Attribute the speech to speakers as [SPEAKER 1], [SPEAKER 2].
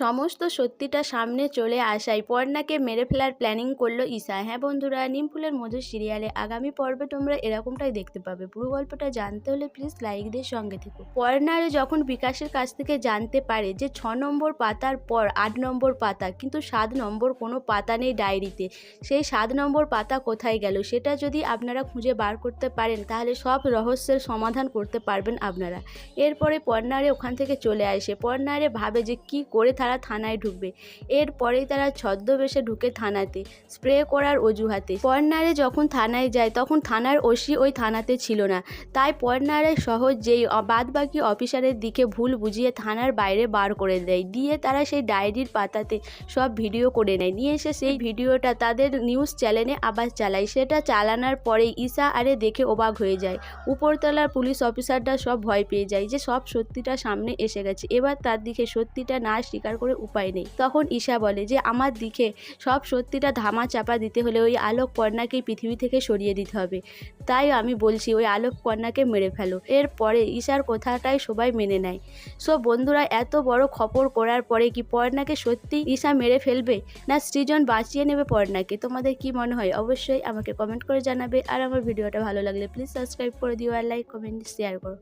[SPEAKER 1] সমস্ত সত্যিটা সামনে চলে আসায় পর্ণাকে মেরে ফেলার প্ল্যানিং করল ঈশা। হ্যাঁ বন্ধুরা নিমফুলের মধু সিরিয়ালে আগামী পর্বে তোমরা এরকমটাই দেখতে পাবে। পুরো গল্পটা জানতে হলে প্লিজ লাইক দিয়ে সঙ্গে থেকো। পর্ণারে যখন বিকাশের কাছ থেকে জানতে পারে যে ছ নম্বর পাতার পর আট নম্বর পাতা, কিন্তু সাত নম্বর কোনো পাতা নেই ডায়েরিতে, সেই সাত নম্বর পাতা কোথায় গেল সেটা যদি আপনারা খুঁজে বার করতে পারেন, তাহলে সব রহস্যের সমাধান করতে পারবেন আপনারা। এরপরে পর্ণারে ওখান থেকে চলে আসে। পর্ণারে ভাবে যে কি করে তারা থানায় ঢুকবে। এরপরেই তারা ছদ্মবেশে ঢুকে থানাতে স্প্রে করার অজুহাতে। পর্নারে যখন থানায় যায়, তখন থানার ওসি ওই থানাতে ছিল না। তাই পর্নারে সহজ যেই বাদ বাকি অফিসারের দিকে ভুল বুঝিয়ে থানার বাইরে বার করে দেয়। দিয়ে তারা সেই ডায়েরির পাতাতে সব ভিডিও করে নেয়। নিয়ে এসে সেই ভিডিওটা তাদের নিউজ চ্যানেলে আবার চালায়। সেটা চালানোর পরেই ঈশা আরে দেখে অবাক হয়ে যায়। উপরতলার পুলিশ অফিসাররা সব ভয় পেয়ে যায় যে সব সত্যিটা সামনে এসে গেছে। এবার তার দিকে সত্যিটা না স্বীকার করে উপায় নেই। তখন ঈশা বলে যে, আমার দিকে সব সত্যিটা ধামা চাপা দিতে হলে ওই আলোক কন্যাকেই পৃথিবী থেকে সরিয়ে দিতে হবে। তাই আমি বলছি, ওই আলোক কন্যাকে মেরে ফেলো। এরপরে ঈশার কথাটাই সবাই মেনে নেয়। সো বন্ধুরা, এত বড় খবর করার পরে কি পর্ণাকে সত্যি ঈশা মেরে ফেলবে? না সৃজন বাঁচিয়ে নেবে পর্ণাকে? তোমাদের কি মনে হয়? অবশ্যই আমাকে কমেন্ট করে জানাবে। আর আমার ভিডিওটা ভালো লাগলে প্লিজ সাবস্ক্রাইব করে দিও আর লাইক কমেন্ট শেয়ার করো।